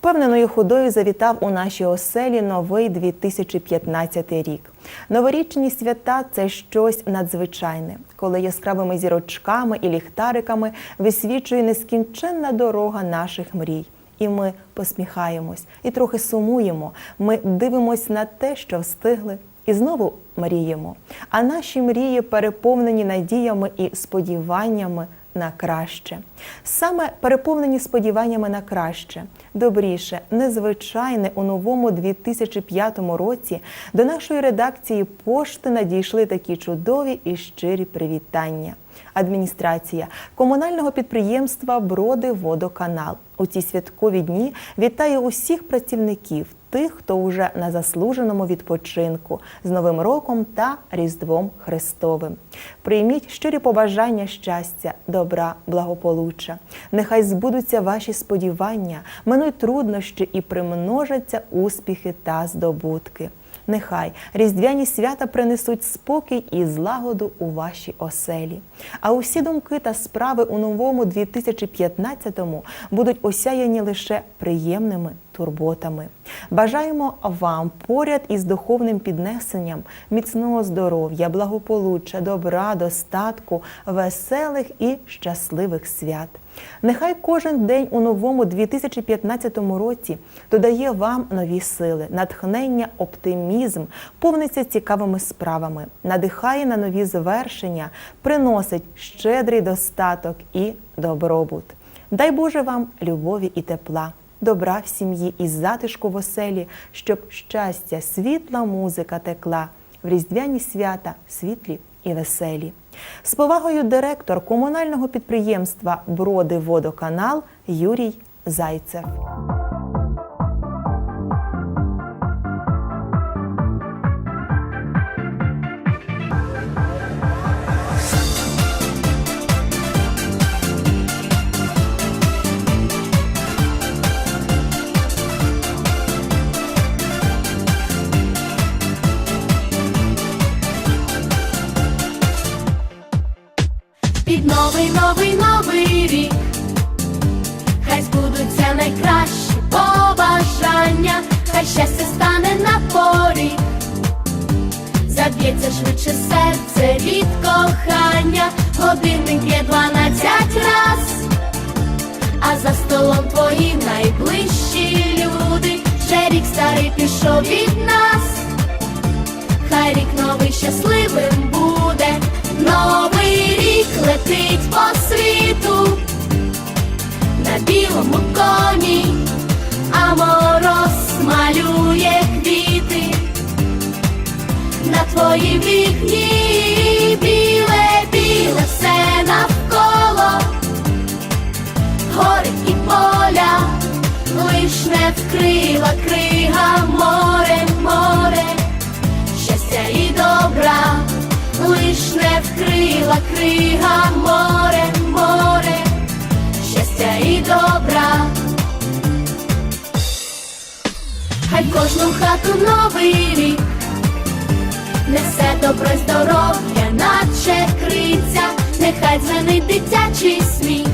Впевненою ходою завітав у нашій оселі новий 2015 рік. Новорічні свята це щось надзвичайне, коли яскравими зірочками і ліхтариками висвічує нескінченна дорога наших мрій. І ми посміхаємось і трохи сумуємо. Ми дивимось на те, що встигли, і знову мріємо. А наші мрії переповнені надіями і сподіваннями на краще. Саме переповнені сподіваннями на краще, добріше, незвичайне у новому 2005 році до нашої редакції пошти надійшли такі чудові і щирі привітання. Адміністрація комунального підприємства Броди Водоканал у ці святкові дні вітає усіх працівників, тих, хто вже на заслуженому відпочинку з Новим роком та Різдвом Христовим. Прийміть щирі побажання щастя, добра, благополуччя. Нехай збудуться ваші сподівання, минуть труднощі і примножаться успіхи та здобутки. Нехай різдвяні свята принесуть спокій і злагоду у ваші оселі. А усі думки та справи у новому 2015-му будуть осяяні лише приємними турботами. Бажаємо вам поряд із духовним піднесенням міцного здоров'я, благополуччя, добра, достатку, веселих і щасливих свят. Нехай кожен день у новому 2015 році додає вам нові сили, натхнення, оптимізм, повниться цікавими справами, надихає на нові звершення, приносить щедрий достаток і добробут. Дай Боже вам любові і тепла, добра в сім'ї і затишку в оселі, щоб щастя, світла музика текла в різдвяні свята, світлі і веселі. З повагою директор комунального підприємства Броди Водоканал Юрій Зайцев. Заб'ється серце від кохання, годинник є дванадцять раз, а за столом твої найближчі люди, ще рік старий пішов від нас. Хай рік новий щасливим буде, новий рік летить по світу, на білому коні, а твої вікні. Біле, біле все навколо, гори і поля, лиш не вкрила крига. Море, море щастя і добра, лиш не вкрила крига. Море, море, щастя і добра. Хай кожну хату новий рік несе добро й здоров'я, наче криця, нехай дзвенить дитячий сміх,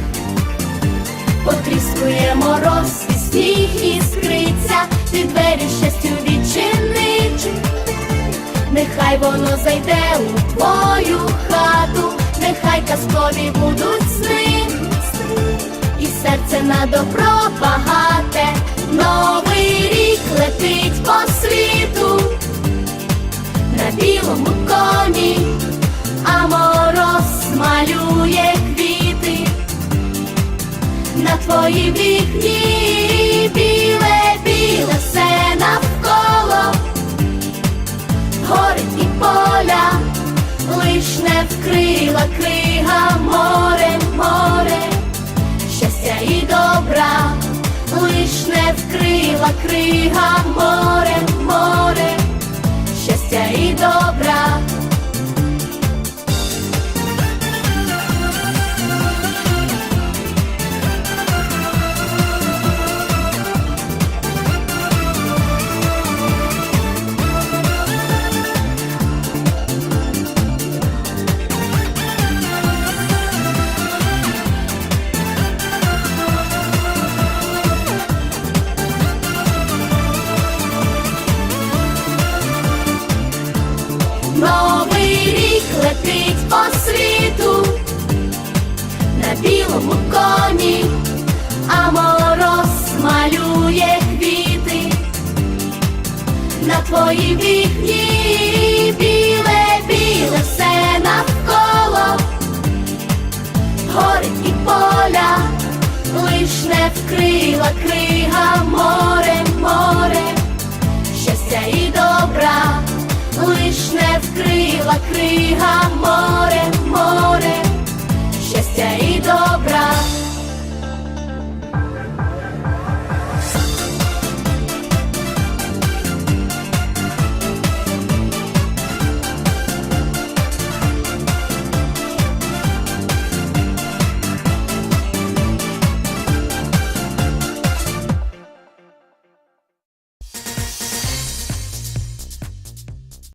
потріскує мороз і сніг іскриться, ти двері щастю відчинить. Нехай воно зайде у твою хату, нехай казкові будуть сни, і серце на добро багате, новий білому коні, а мороз малює квіти, на твої вікні біле, біле все навколо. Гори і поля, лиш вкрила крига море, море, щастя і добра, лиш не вкрила крига море, Шатрить по світу на білому коні, а мороз малює квіти на твої вікні, біле, біле все навколо, горить і поля, лиш не вкрила крига мор.